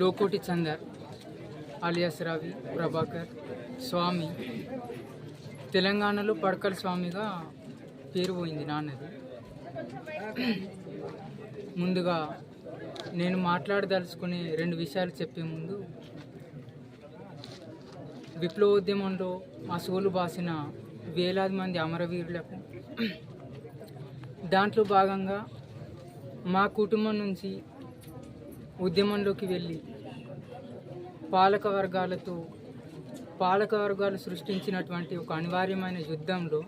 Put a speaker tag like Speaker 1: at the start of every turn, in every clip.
Speaker 1: Lokoti Chander alias Ravi Prabhakar Swamy. తెలంగాణలో పడకల్ స్వామిగా పేరు పోయింది నాన్నది. ముందుగా నేను మాట్లాడదలుచుకునే రెండు విషయాలు చెప్పే ముందు విప్లవోద్యమంలో అసూలు బాసిన వేలాది మంది అమరవీరులకు దాంట్లో భాగంగా మా కుటుంబం నుంచి ఉద్యమంలోకి వెళ్ళి పాలక వర్గాలతో పాలక వర్గాలు సృష్టించినటువంటి ఒక అనివార్యమైన యుద్ధంలో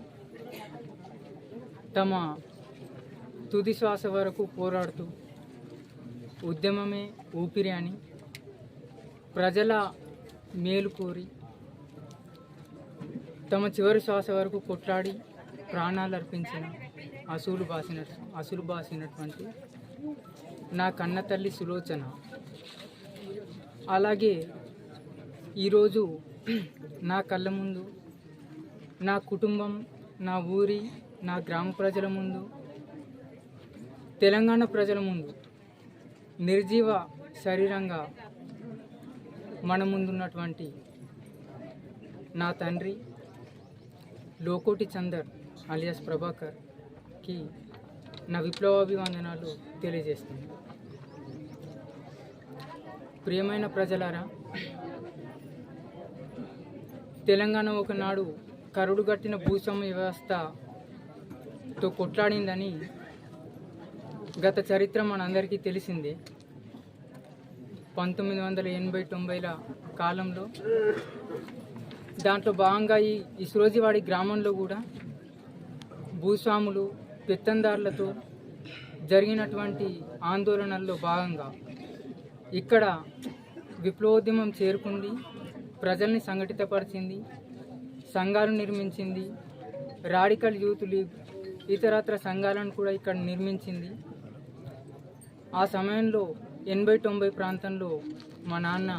Speaker 1: తమ తుది శ్వాస వరకు పోరాడుతూ ఉద్యమమే ఊపిరి అని ప్రజల మేలు కోరి తమ చివరి శ్వాస వరకు కొట్లాడి ప్రాణాలు అర్పించిన అసూలు బాసిన అసూలు బాసినటువంటి నా కన్న తల్లి సులోచన. అలాగే ఈరోజు నా కళ్ళ ముందు నా కుటుంబం నా ఊరి నా గ్రామ ప్రజల ముందు తెలంగాణ ప్రజల ముందు నిర్జీవ శరీరంగా మన ముందున్నటువంటి నా తండ్రి లోకోటి చందర్ అలియాస్ ప్రభాకర్కి నా విప్లవాభివందనాలు తెలియజేస్తుంది. ప్రియమైన ప్రజలారా తెలంగాణ ఒకనాడు కరుడుగట్టిన భూస్వామ్య వ్యవస్థతో కొట్లాడిందని గత చరిత్ర మనందరికీ తెలిసిందే. పంతొమ్మిది వందల ఎనభై తొంభైల కాలంలో దాంట్లో భాగంగా ఈ ఇసురోజివాడి గ్రామంలో కూడా భూస్వాములు పెత్తందారులతో జరిగినటువంటి ఆందోళనల్లో భాగంగా ఇక్కడ విప్లవోద్యమం చేరుకుంది ప్రజల్ని సంఘటితపరిచింది సంఘాలు నిర్మించింది రాడికల్ యూత్ లీగ్ ఇతరత్ర సంఘాలను కూడా ఇక్కడ నిర్మించింది. ఆ సమయంలో ఎనభై తొంభై ప్రాంతంలో మా నాన్న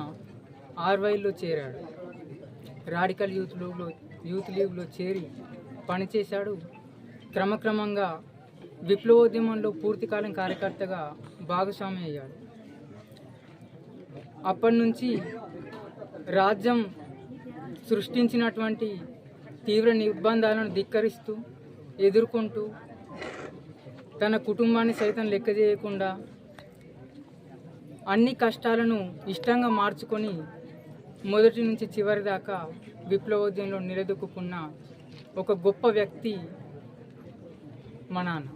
Speaker 1: ఆర్వైల్లో చేరాడు. రాడికల్ యూత్ లీగ్లో యూత్ లీగ్లో చేరి పనిచేశాడు. క్రమక్రమంగా విప్లవోద్యమంలో పూర్తికాలం కార్యకర్తగా భాగస్వామి అయ్యాడు అప్పటి నుంచి రాజ్యం సృష్టించినటువంటి తీవ్ర నిర్బంధాలను ధిక్కరిస్తూ ఎదుర్కొంటూ తన కుటుంబాన్ని సైతం లెక్క చేయకుండా అన్ని కష్టాలను ఇష్టంగా మార్చుకొని మొదటి నుంచి చివరి దాకా విప్లవోద్యంలో నిలదొక్కున్న ఒక గొప్ప వ్యక్తి మా నాన్న.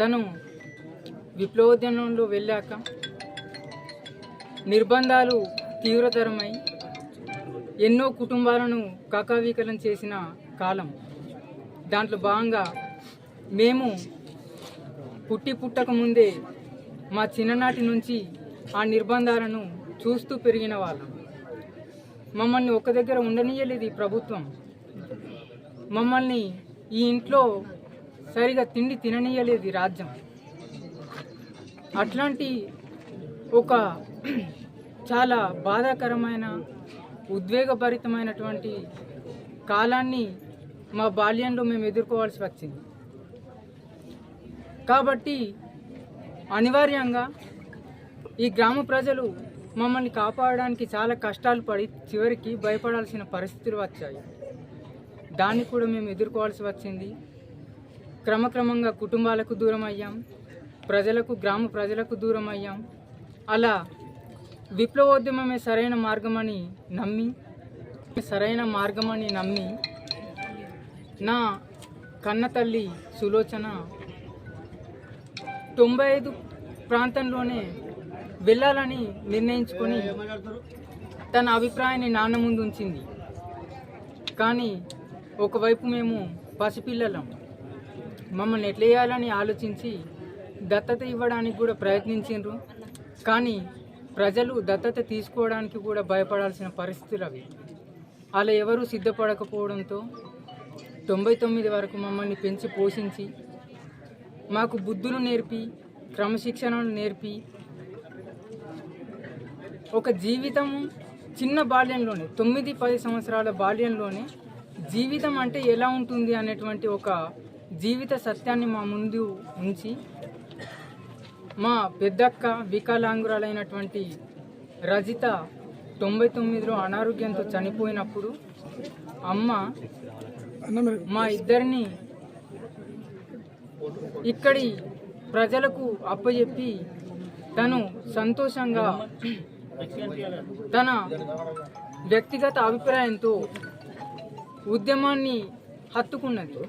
Speaker 1: తను విప్లవోద్యమంలో వెళ్ళాక నిర్బంధాలు తీవ్రతరమై ఎన్నో కుటుంబాలను కకావికలం చేసిన కాలం. దాంట్లో భాగంగా మేము పుట్టి పుట్టక ముందే మా చిన్ననాటి నుంచి ఆ నిర్బంధాలను చూస్తూ పెరిగిన వాళ్ళం. మమ్మల్ని ఒక దగ్గర ఉండనీయలేదు ఈ ప్రభుత్వం. మమ్మల్ని ఈ ఇంట్లో సరిగా తిండి తిననీయలేదు రాజ్యం. అట్లాంటి ఒక చాలా బాధాకరమైన ఉద్వేగభరితమైనటువంటి కాలాన్ని మా బాల్యంలో మేము ఎదుర్కోవాల్సి వచ్చింది. కాబట్టి అనివార్యంగా ఈ గ్రామ ప్రజలు మమ్మల్ని కాపాడడానికి చాలా కష్టాలు పడి చివరికి భయపడాల్సిన పరిస్థితులు వచ్చాయి. దాన్ని కూడా మేము ఎదుర్కోవాల్సి వచ్చింది. క్రమక్రమంగా కుటుంబాలకు దూరం అయ్యాం. ప్రజలకు గ్రామ ప్రజలకు దూరం అయ్యాం. అలా విప్లవోద్యమమే సరైన మార్గమని నమ్మి సరైన మార్గమని నమ్మి నా కన్నతల్లి సులోచన తొంభై ఐదు ప్రాంతంలోనే వెళ్ళాలని నిర్ణయించుకొని తన అభిప్రాయాన్ని నాన్న ముందు ఉంచింది. కానీ ఒకవైపు మేము పసిపిల్లలం. మమ్మల్ని ఎట్లా చేయాలని ఆలోచించి దత్తత ఇవ్వడానికి కూడా ప్రయత్నించారు కానీ ప్రజలు దత్తత తీసుకోవడానికి కూడా భయపడాల్సిన పరిస్థితులు అవి. అలా ఎవరూ సిద్ధపడకపోవడంతో తొంభై తొమ్మిది వరకు మమ్మల్ని పెంచి పోషించి మాకు బుద్ధులు నేర్పి క్రమశిక్షణను నేర్పి ఒక జీవితం చిన్న బాల్యంలోనే తొమ్మిది పది సంవత్సరాల బాల్యంలోనే జీవితం అంటే ఎలా ఉంటుంది అనేటువంటి ఒక జీవిత సత్యాన్ని మా ముందు ఉంచి మా పెద్దక్క వికలాంగురాలైనటువంటి రజిత తొంభై తొమ్మిదిలో అనారోగ్యంతో చనిపోయినప్పుడు అమ్మ మా ఇద్దరిని ఇక్కడి ప్రజలకు అప్పచెప్పి తను సంతోషంగా తన వ్యక్తిగత అభిప్రాయంతో ఉద్యమాన్ని హత్తుకున్నది.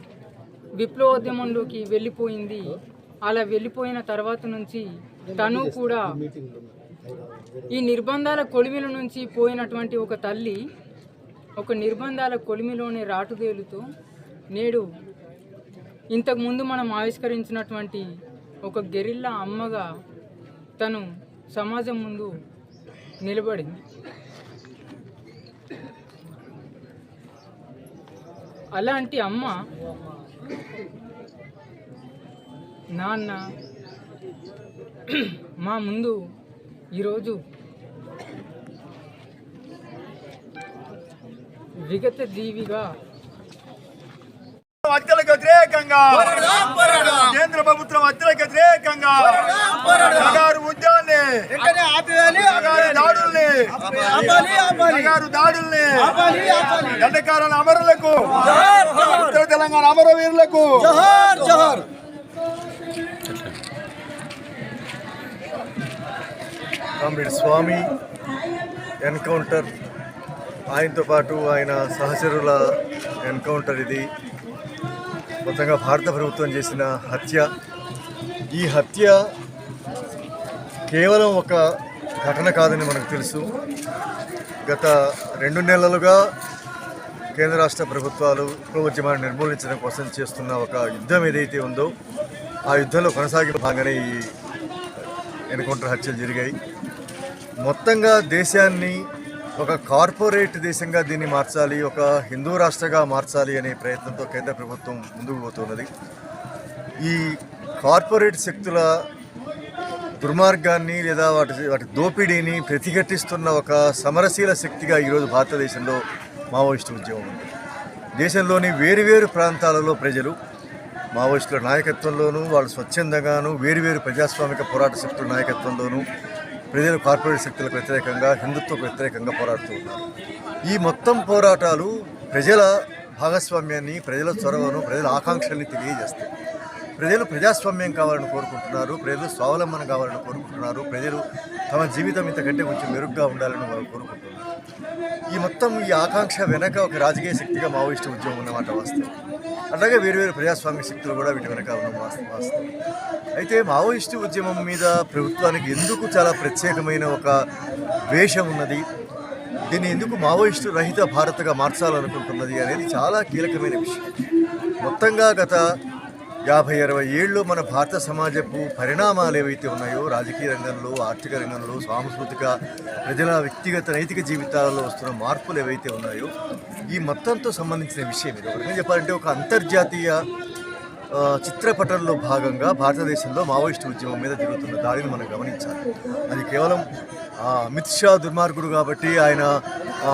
Speaker 1: విప్లవోద్యమంలోకి వెళ్ళిపోయింది. అలా వెళ్ళిపోయిన తర్వాత నుంచి తను కూడా ఈ నిర్బంధాల కొలిమిల నుంచి పోయినటువంటి ఒక తల్లి ఒక నిర్బంధాల కొలిమిలోనే రాటుదేలుతూ నేడు ఇంతకుముందు మనం ఆవిష్కరించినటువంటి ఒక గెరిల్లా అమ్మగా తను సమాజం ముందు నిలబడింది. అలాంటి అమ్మ నాన్న మా ముందు ఈరోజు విగత జీవిగా
Speaker 2: వ్యతిరేకంగా కేంద్ర ప్రభుత్వం హత్యలకు వ్యతిరేకంగా నగారు ఉద్యాన్ని నగారు దాడుల్ని నగారు దాడుల్ని దండకారుల అమరులకు ఉత్తర తెలంగాణ అమరవీరులకు
Speaker 3: కామ్రేడ్ స్వామి ఎన్కౌంటర్. ఆయనతో పాటు ఆయన సహచరుల ఎన్కౌంటర్ ఇది. మొత్తంగా భారత ప్రభుత్వం చేసిన హత్య. ఈ హత్య కేవలం ఒక ఘటన కాదని మనకు తెలుసు. గత రెండు నెలలుగా కేంద్ర రాష్ట్ర ప్రభుత్వాలు ఉద్యమాన్ని నిర్మూలించడం కోసం చేస్తున్న ఒక యుద్ధం ఏదైతే ఉందో ఆ యుద్ధంలో కొనసాగిన భాగంగానే ఈ ఎన్కౌంటర్ హత్యలు జరిగాయి. మొత్తంగా దేశాన్ని ఒక కార్పొరేట్ దేశంగా దీన్ని మార్చాలి ఒక హిందూ రాష్ట్రగా మార్చాలి అనే ప్రయత్నంతో కేంద్ర ప్రభుత్వం ముందుకు పోతున్నది. ఈ కార్పొరేట్ శక్తుల దుర్మార్గాన్ని లేదా వాటి వాటి దోపిడీని ప్రతిఘటిస్తున్న ఒక సమరశీల శక్తిగా ఈరోజు భారతదేశంలో మావోయిస్టు ఉద్యమం ఉంది. దేశంలోని వేరువేరు ప్రాంతాలలో ప్రజలు మావోయిస్టుల నాయకత్వంలోనూ వాళ్ళు స్వచ్ఛందంగాను వేరువేరు ప్రజాస్వామిక పోరాట శక్తుల నాయకత్వంలోనూ ప్రజలు కార్పొరేట్ శక్తులకు వ్యతిరేకంగా హిందుత్వకు వ్యతిరేకంగా పోరాడుతూ ఉన్నారు. ఈ మొత్తం పోరాటాలు ప్రజల భాగస్వామ్యాన్ని ప్రజల చొరవను ప్రజల ఆకాంక్షల్ని తెలియజేస్తాయి. ప్రజలు ప్రజాస్వామ్యం కావాలని కోరుకుంటున్నారు ప్రజలు స్వావలంబన కావాలని కోరుకుంటున్నారు ప్రజలు తమ జీవితం ఇంతకంటే కొంచెం మెరుగ్గా ఉండాలని కోరుకుంటున్నారు. ఈ మొత్తం ఈ ఆకాంక్ష వెనక ఒక రాజకీయ శక్తిగా మావోయిస్టు ఉద్యమం ఉన్నమాట వాస్తవం. అలాగే వేరు వేరు ప్రజాస్వామ్య శక్తులు కూడా వీటి వెనక ఉన్న వాస్తవం. అయితే మావోయిస్టు ఉద్యమం మీద ప్రభుత్వానికి ఎందుకు చాలా ప్రత్యేకమైన ఒక వేషం ఉన్నది? దీన్ని ఎందుకు మావోయిస్టు రహిత భారత్గా మార్చాలనుకుంటున్నది అనేది చాలా కీలకమైన విషయం. మొత్తంగా గత యాభై అరవై ఏళ్ళు మన భారత సమాజపు పరిణామాలు ఏవైతే ఉన్నాయో రాజకీయ రంగంలో ఆర్థిక రంగంలో సాంస్కృతిక ప్రజల వ్యక్తిగత నైతిక జీవితాలలో వస్తున్న మార్పులు ఏవైతే ఉన్నాయో ఈ మొత్తంతో సంబంధించిన విషయం ఇది. ఒకటి చెప్పాలంటే ఒక అంతర్జాతీయ చిత్రపటంలో భాగంగా భారతదేశంలో మావోయిస్టు ఉద్యమం మీద జరుగుతున్న దాడిని మనం గమనించాలి. అది కేవలం అమిత్ షా దుర్మార్గుడు కాబట్టి ఆయన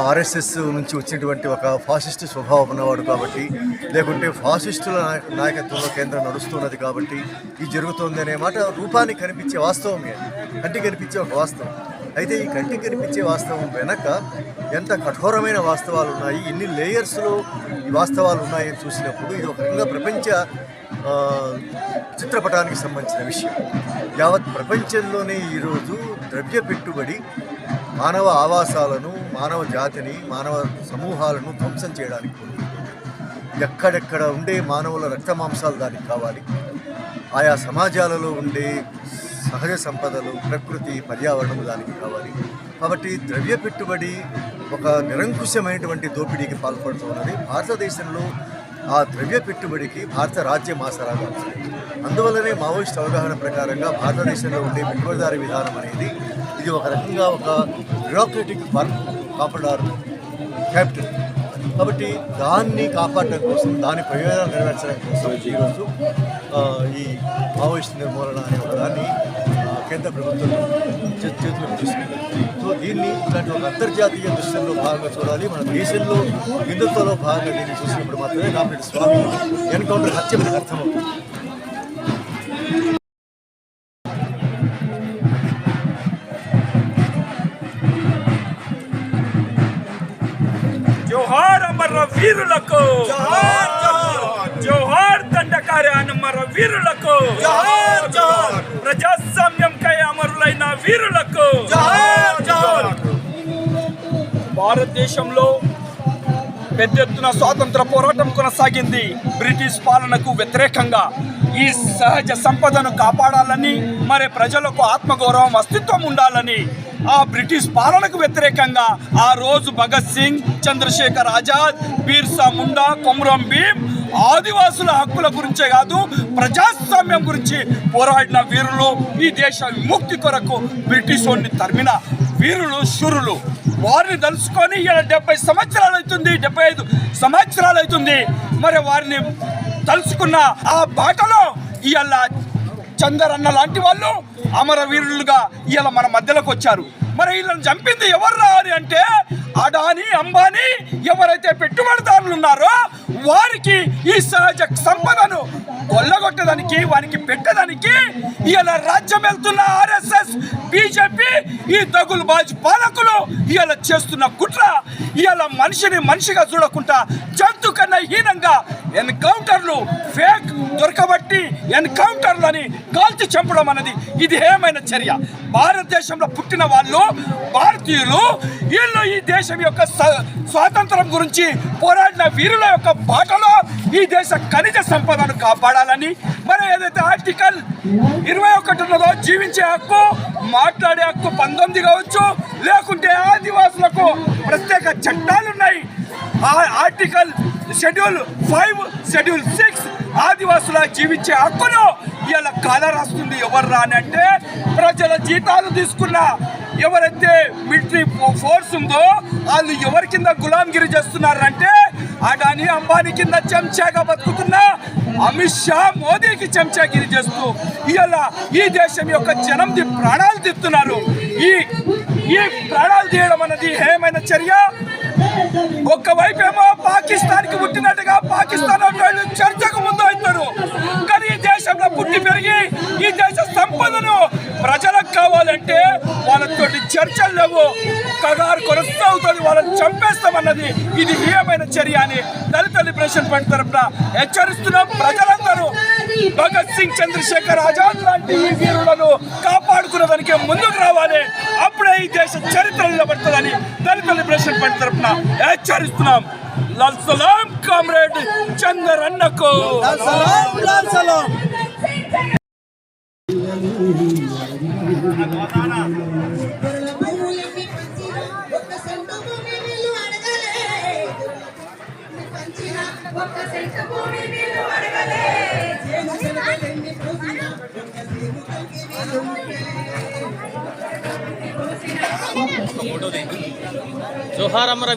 Speaker 3: ఆర్ఎస్ఎస్ నుంచి వచ్చినటువంటి ఒక ఫాసిస్ట్ స్వభావం ఉన్నవాడు కాబట్టి లేకుంటే ఫాసిస్టుల నాయకత్వంలో కేంద్రం నడుస్తున్నది కాబట్టి ఇది జరుగుతోంది అనే మాట రూపానికి కనిపించే వాస్తవమే కంటి కంటికి కనిపించే ఒక వాస్తవం. అయితే ఈ కంటికి కనిపించే వాస్తవం వెనక ఎంత కఠోరమైన వాస్తవాలు ఉన్నాయి ఎన్ని లేయర్స్లో ఈ వాస్తవాలు ఉన్నాయని చూసినప్పుడు ఇది ఒక రకంగా ప్రపంచ చిత్రపటానికి సంబంధించిన విషయం. యావత్ ప్రపంచంలోనే ఈరోజు ద్రవ్య పెట్టుబడి మానవ ఆవాసాలను మానవ జాతిని మానవ సమూహాలను ధ్వంసం చేయడానికి ఎక్కడెక్కడ ఉండే మానవుల రక్త మాంసాలు దానికి కావాలి. ఆయా సమాజాలలో ఉండే సహజ సంపదలు ప్రకృతి పర్యావరణం దానికి కావాలి. కాబట్టి ద్రవ్య పెట్టుబడి ఒక నిరంకుశమైనటువంటి దోపిడీకి పాల్పడుతున్నది భారతదేశంలో ఆ ద్రవ్య పెట్టుబడికి భారత రాజ్యం ఆసరాగా అందువల్లనే మావోయిస్ట్ అవగాహన ప్రకారంగా భారతదేశంలో ఉండే పెట్టుబడిదారీ విధానం అనేది ఇది ఒక రకంగా ఒక బ్యూరోక్రటిక్ వర్క్. కాపాడారు. క్యాపిటల్ కాబట్టి దాన్ని కాపాడడం కోసం దాని ప్రయోజనాలు నెరవేర్చడం కోసం ఈరోజు ఈ మావోయిస్ట్ నిర్మూలన అనే ఒక దాన్ని కేంద్ర ప్రభుత్వం చే- చేతిలోకి తీసుకుంది. సో దీన్ని ఇలాంటి ఒక అంతర్జాతీయ దృశ్యంలో భాగంగా చూడాలి. మన దేశంలో హిందుత్వంలో భాగంగా దీన్ని చూసినప్పుడు మాత్రమే కామెడీ స్వామి ఎన్కౌంటర్ హత్య మనకు అర్థమవుతుంది.
Speaker 4: వీరులకు. జోహార్ దండకార్య అమర వీరులకు. ప్రజాస్వామ్యంకై అమరులైన వీరులకు. భారతదేశంలో పెద్ద ఎత్తున స్వాతంత్ర పోరాటం కొనసాగింది. బ్రిటిష్ పాలనకు వ్యతిరేకంగా. ఈ సహజ సంపదను కాపాడాలని మరి ప్రజలకు ఆత్మగౌరవం అస్తిత్వం ఉండాలని ఆ బ్రిటిష్ పాలనకు వ్యతిరేకంగా ఆ రోజు భగత్ సింగ్ చంద్రశేఖర్ ఆజాద్ బీర్సా ముండా కొమరం భీమ్ ఆదివాసుల హక్కుల గురించే కాదు ప్రజాస్వామ్యం గురించి పోరాడిన వీరులు ఈ దేశ విముక్తి కొరకు బ్రిటిష్ వాడిని తరిమిన వీరులు శూరులు. వారిని తలుసుకొని ఇలా డెబ్బై సంవత్సరాలు అవుతుంది డెబ్బై ఐదు సంవత్సరాలు అవుతుంది. మరి వారిని తలుచుకున్న ఆ బాటలో ఇవాళ చందరన్న లాంటి వాళ్ళు అమరవీరులుగా ఇవాళ మన మధ్యలోకి వచ్చారు. మరి వీళ్ళని చంపింది ఎవర్రా అని అంటే అడాని అంబానీ ఎవరైతే పెట్టుబడిదారులు ఉన్నారో వారికి ఈ సహజ సంపదను కొల్లగొట్టడానికి వారికి పెట్టడానికి ఇలా రాజ్యం వెళ్తున్న ఆర్ఎస్ఎస్ బీజేపీ ఈ దగులు బాజీ పాలకులు ఇలా చేస్తున్న కుట్ర ఇలా మనిషిని మనిషిగా చూడకుండా జంతు కన్నా హీనంగా ఎన్కౌంటర్లు ఫేక్ దొరకబట్టి ఎన్కౌంటర్లని కాల్చి చంపడం అనేది ఇది ఏమైన చర్య. భారతదేశంలో పుట్టిన వాళ్ళు భారతీయులు వీళ్ళు ఈ దేశం యొక్క స్వాతంత్రం గురించి పోరాడిన వీరుల యొక్క బాటలో ఈ దేశ ఖనిజ సంపదను కాపాడాలని మరి ఏదైతే ఆర్టికల్ ఇరవై ఒకటి ఉన్నదో జీవించే హక్కు మాట్లాడే హక్కు పంతొమ్మిది కావచ్చు లేకుంటే ఆదివాసులకు ప్రత్యేక చట్టాలు ఉన్నాయి ఆ article schedule five schedule six ఆదివాసుల జీవించే హక్కును ఇలా కళ రాస్తుంది. ఎవరు రాని అంటే ప్రజల జీతాలు తీసుకున్న ఎవరైతే మిలిటరీ ఫోర్స్ ఉందో వాళ్ళు ఎవరి కింద గులాంగిరి చేస్తున్నారంటే అడాని అంబానీ కింద చెంచాగా బతుకుతున్న అమిత్ షా మోదీకి చెంచాగిరి చేస్తూ ఇవాళ ఈ దేశం యొక్క జనంది ప్రాణాలు తీస్తున్నారు. ఈ ఈ ప్రాణాలు తీయడం అనేది ఏమైనా చర్య. ఒక్కవైపు ఏమో పాకిస్తాన్కి పుట్టినట్టుగా పాకిస్తాన్ వాళ్ళు చర్చకు ముందు అవుతారు కానీ ఈ దేశంలో పుట్టి పెరిగి ఈ దేశ సంపదను ప్రజలకు కావాలంటే వాళ్ళతోటి చర్చలు లేవు. కగారు కొనసాగుతుంది వాళ్ళని చంపేస్తామన్నది ఇది హీయమైన చర్య అని దళిత లిబరేషన్ పార్టీ తరఫున హెచ్చరిస్తున్నాం ప్రజలందరూ. భగత్ సింగ్ చంద్రశేఖర్ ఆజాద్ లాంటి ఈ వీరులను కాపాడుకునేదానికి ముందుకు రావాలి. అప్పుడే ఈ దేశ చరిత్ర నిలబడుతుందని దళిత లిబరేషన్ పార్టీ తరఫున హెచ్చరిస్తున్నాం. లాల్ సలాం కామ్రేడ్ చందర్ అన్నకు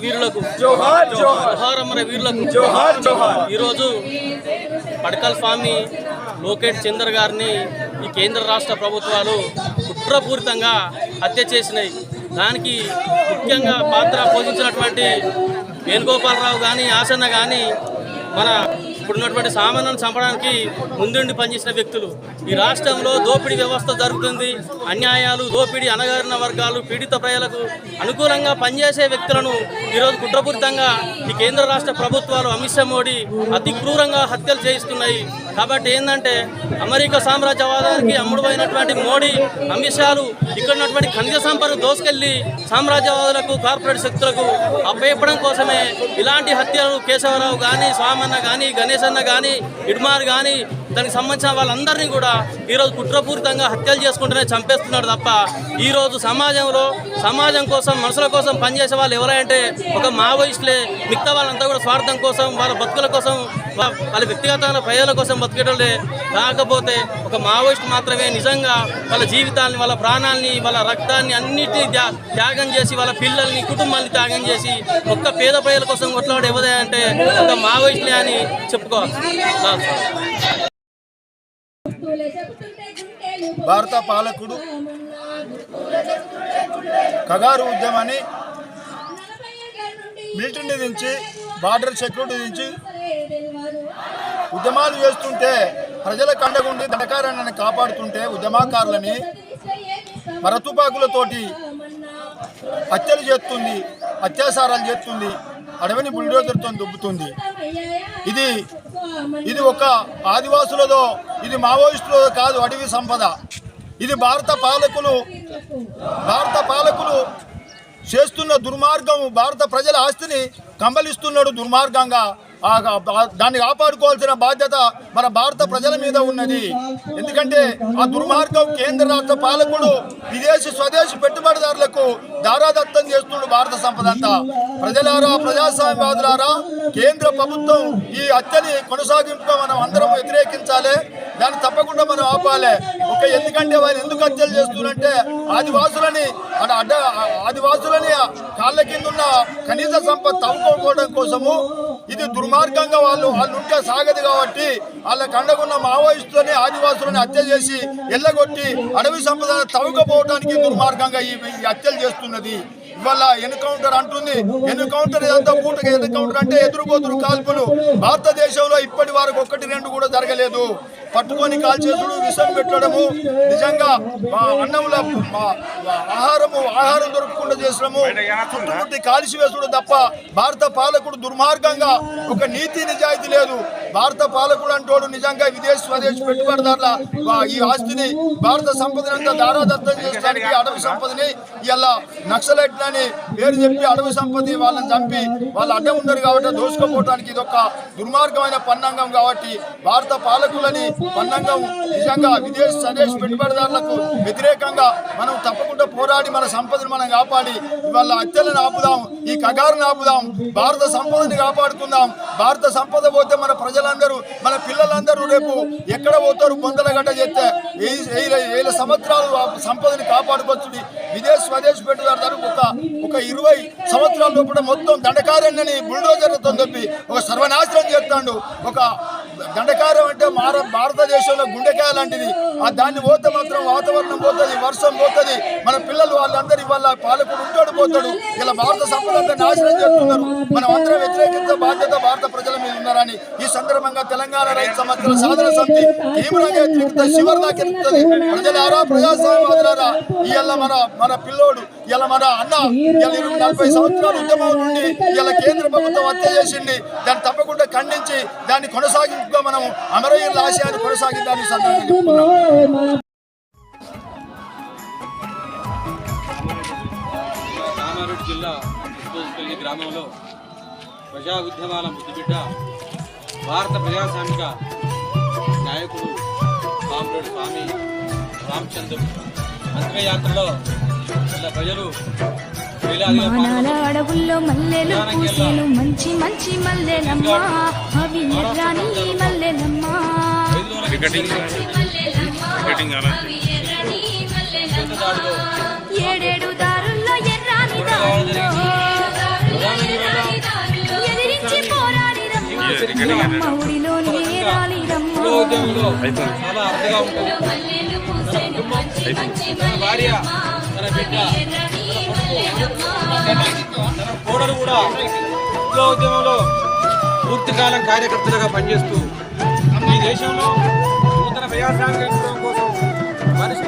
Speaker 5: వీరులకు
Speaker 4: జోహార్
Speaker 5: అమర వీరులకు
Speaker 4: జోహార్ జోహార్.
Speaker 5: ఈరోజు పడకల్ స్వామి లోకేట్ చందర్ గారిని ఈ కేంద్ర రాష్ట్ర ప్రభుత్వాలు కుట్రపూరితంగా హత్య చేసినాయి. దానికి ముఖ్యంగా పాత్ర పోషించినటువంటి వేణుగోపాలరావు కానీ ఆసన్న కానీ మన ఇప్పుడున్నటువంటి సామాన్యం చంపడానికి ముందుండి పనిచేసిన వ్యక్తులు. ఈ రాష్ట్రంలో దోపిడీ వ్యవస్థ జరుగుతుంది. అన్యాయాలు దోపిడీ అనగారిన వర్గాలు పీడిత ప్రజలకు అనుకూలంగా పనిచేసే వ్యక్తులను ఈరోజు కుట్రపూరితంగా ఈ కేంద్ర రాష్ట్ర ప్రభుత్వాలు అమిత్ షా మోడీ అతి క్రూరంగా హత్యలు చేయిస్తున్నాయి. కాబట్టి ఏంటంటే అమెరికా సామ్రాజ్యవాదానికి అమ్ముడుపోయినటువంటి మోడీ అమిత్ షాలు ఇక్కడ ఉన్నటువంటి ఖనిజ సంపద దోసుకెళ్ళి సామ్రాజ్యవాదులకు కార్పొరేట్ శక్తులకు అప్పయప్పడం కోసమే ఇలాంటి హత్యలు కేశవరావు కానీ స్వామన్న కానీ గణేష్ అన్న కానీ ఇడ్మార్ కానీ దానికి సంబంధించిన వాళ్ళందరినీ కూడా ఈరోజు కుట్రపూరితంగా హత్యలు చేసుకుంటూనే చంపేస్తున్నాడు తప్ప ఈరోజు సమాజంలో సమాజం కోసం మనుషుల కోసం పనిచేసే వాళ్ళు ఎవరంటే ఒక మావోయిస్టులే. మిగతా వాళ్ళంతా కూడా స్వార్థం కోసం వాళ్ళ బతుకుల కోసం వాళ్ళ వ్యక్తిగత ప్రయోజనాల కోసం బతికేటోళ్ళే కాకపోతే ఒక మావోయిస్ట్ మాత్రమే నిజంగా వాళ్ళ జీవితాన్ని వాళ్ళ ప్రాణాలని వాళ్ళ రక్తాన్ని అన్నిటినీ త్యా- త్యాగం చేసి వాళ్ళ పిల్లల్ని కుటుంబాన్ని త్యాగం చేసి ఒక్క పేద ప్రజల కోసం కొట్లాడు ఎవరే అంటే ఒక మావోయిస్టులే అని చెప్పుకోవాలి
Speaker 2: భారత పాలకుడు కగారు ఉద్యమాన్ని మిలిటరీ నుంచి బార్డర్ సెక్యూరిటీ నుంచి ఉద్యమాలు చేస్తుంటే ప్రజల కండగుండి దండకారాన్ని కాపాడుతుంటే ఉద్యమకారులని మరతుపాకులతోటి హత్యలు చేస్తుంది అత్యాచారాలు చేస్తుంది అడవిని బుల్డోజర్తో దుబ్బుతుంది. ఇది ఇది ఒక ఆదివాసులదో ఇది మావోయిస్టులదో కాదు అడవి సంపద. ఇది భారత పాలకులు భారత పాలకులు చేస్తున్న దుర్మార్గం భారత ప్రజల ఆస్తిని కంబలిస్తున్నాడు దుర్మార్గంగా. దాన్ని కాపాడుకోవాల్సిన బాధ్యత మన భారత ప్రజల మీద ఉన్నది. ఎందుకంటే ఆ దుర్మార్గం కేంద్ర రాష్ట్ర పాలకుడు విదేశీ స్వదేశీ పెట్టుబడిదారులకు దారాదత్తం చేస్తున్నాడు భారత సంపద అంతా. ప్రజలారా ప్రజాస్వామ్యవాదులారా కేంద్ర ప్రభుత్వం ఈ హత్యని కొనసాగింపుగా మనం అందరం వ్యతిరేకించాలి. దాన్ని తప్పకుండా మనం ఆపాలి. ఒక ఎందుకంటే వారు ఎందుకు హత్యలు చేస్తున్నారంటే ఆదివాసులని మన అడ్డ ఆదివాసులని కాళ్ళ కింద ఉన్న కనీస సంపద తవ్వుకోవడం కోసము. ఇది దుర్మార్గంగా వాళ్ళు వాళ్ళు ఉంటే సాగదు కాబట్టి వాళ్ళ కండకున్న మావోయిస్టులని ఆదివాసులని హత్య చేసి ఎల్లగొట్టి అడవి సంపద తవ్వుకపోవడానికి దుర్మార్గంగా ఈ ఈ హత్యలు చేస్తున్నది. ఇవాళ ఎన్కౌంటర్ అంటుంది ఎన్కౌంటర్ ఇదంతా పూటగా ఎన్కౌంటర్ అంటే ఎదురుపోతురు కాల్పులు. భారతదేశంలో ఇప్పటి వరకు ఒకటి రెండు కూడా జరగలేదు. పట్టుకొని కాల్చేసుడు విషం పెట్టడము నిజంగా మా అన్నంలో ఆహారము ఆహారం దొరకకుండా చేసడము చుట్టుముట్టి కాల్చి వేసుడు తప్ప భారత పాలకుడు దుర్మార్గంగా ఒక నీతి నిజాయితీ లేదు. భారత పాలకుడు అంటోడు నిజంగా విదేశ స్వదేశ పెట్టుబడిదారుల వా- ఈ ఆస్తిని భారత సంపదనంతా దారాదత్తం చేయడానికి అడవి సంపదని ఇలా నక్సలైట్లని పేరు చెప్పి అడవి సంపద వాళ్ళని చంపి వాళ్ళు అడ్డం ఉన్నారు కాబట్టి దోసుకుపోవడానికి ఇది ఒక దుర్మార్గమైన పన్నాంగం కాబట్టి భారత పాలకులని పన్నంగం నిజంగా విదేశీ స్వదేశీ పెట్టుబడిదారులకు వ్యతిరేకంగా మనం తప్పకుండా పోరాడి మన సంపదను మనం కాపాడి ఇవాళ హత్యలను ఆపుదాం ఈ కగారును ఆపుదాం భారత సంపదని కాపాడుకుందాం. భారత సంపద పోతే మన ప్రజలందరూ మన పిల్లలందరూ రేపు ఎక్కడ పోతారు పొందల గడ్డ చేస్తే? వేల సంవత్సరాలు సంపదని కాపాడుకోవచ్చు విదేశీ స్వదేశ పెట్టుబడిదారు ఒక ఒక ఇరవై సంవత్సరాల లోపల మొత్తం దండకారణ్యని బుల్డోజర్లతో చెప్పి ఒక సర్వనాశనం చేస్తాడు. ఒక దండకారం అంటే మార భారతదేశంలో గుండెకాయ లాంటిది. ఆ దాన్ని పోతే మాత్రం వాతావరణం పోతుంది వర్షం పోతుంది. మన పిల్లలు వాళ్ళందరూ ఇవాళ పాలకుడు ఉంటాడు పోతాడు. ఇలా భారత సంపద నాశనం చేస్తున్నారు. మనం అందరం వ్యతిరేకించే బాధ్యత భారత ప్రజల మీద ఉన్నారని ఈ సందర్భంగా తెలంగాణ రైతు సమస్యల సాధన సమితి తీవ్రంగా వ్యతిరేకిత దాకా ఎత్తుతుంది ప్రజలారా ప్రజాస్వామ్యవాదులారా ఇవాళ మన మన పిల్లోడు ఇలా మన అన్న ఇలా ఇరవై నలభై సంవత్సరాల ఉద్యమం నుండి ఇలా కేంద్ర ప్రభుత్వం హత్య చేసింది. దాన్ని తప్పకుండా ఖండించి దాన్ని కొనసాగింపుగా మనం అమరవీరుల ఆశయాన్ని కొనసాగిందాన్ని సందర్భంగా
Speaker 6: జిల్లా గ్రామంలో ప్రజా ఉద్యమాల ముద్దుబిడ్డ భారత ప్రజాస్వామిక నాయకుడు కామ్రేడ్ స్వామి రామచంద్ర ప్రజలు
Speaker 7: వానాల అడవుల్లో మల్లెలు పూసేను మంచి మంచి మల్లెలమ్మా. అవి ఎర్రాని మల్లెలమ్మా. ఏడేడు దారుల్లో ఎర్రాని దారుల్లో. ఎదిరించి మౌడిలో నేరాలిరమ్మా
Speaker 6: ఉద్యమంలో చాలా అర్థగా ఉంటుంది తన కుటుంబం తన భార్య తన బిడ్డ తన కోడలు కూడా ఉద్యోగ ఉద్యమంలో పూర్తికాలం కార్యకర్తలుగా పనిచేస్తూ ఈ దేశంలో నూతన ప్రజాస్వామ్యం కోసం మనిషి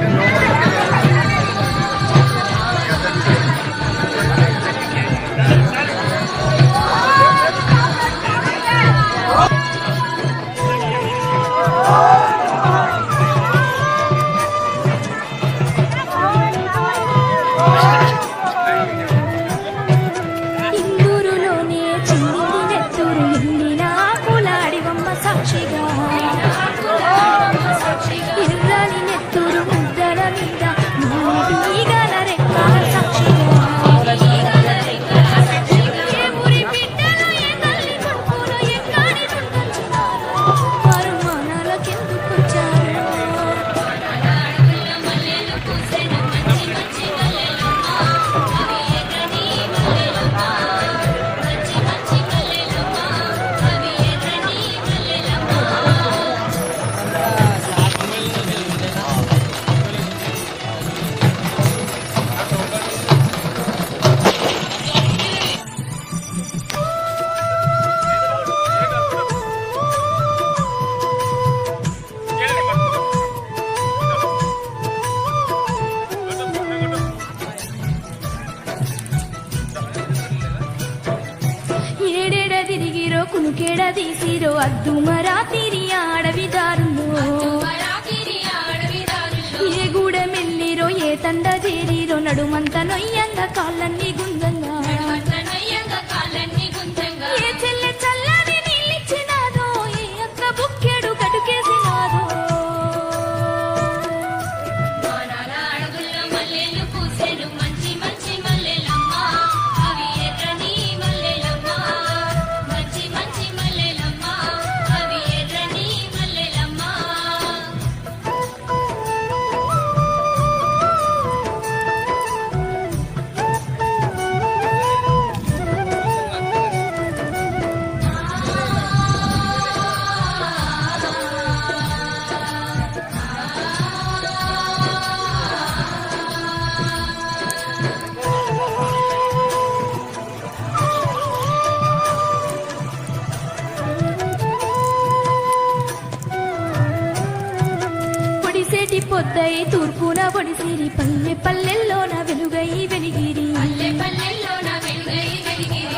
Speaker 7: పల్లె పల్లెల్లోన వెలుగై వెలిగిరి.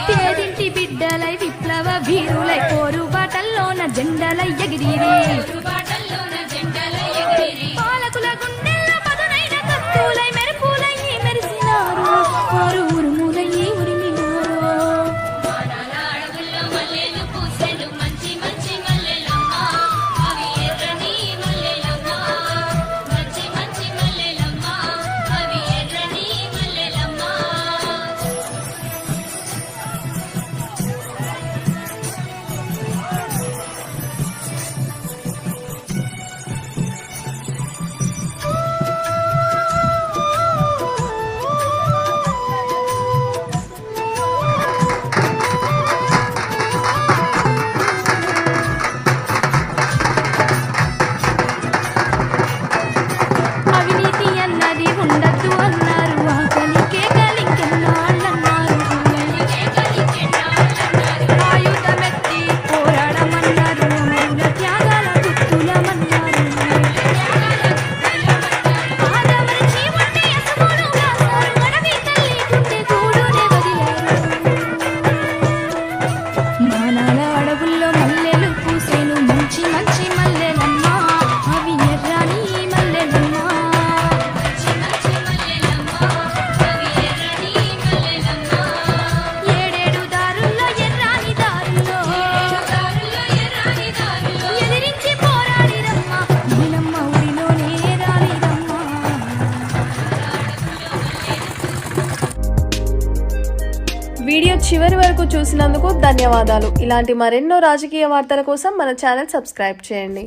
Speaker 7: పేదింటి బిడ్డలై విప్లవ వీరులై పోరు బాటల్లోన జెండలై ఎగిరిరి.
Speaker 8: ధన్యవాదాలు. ఇలాంటి మరెన్నో రాజకీయ వార్తల కోసం మన ఛానల్ సబ్స్క్రైబ్ చేయండి.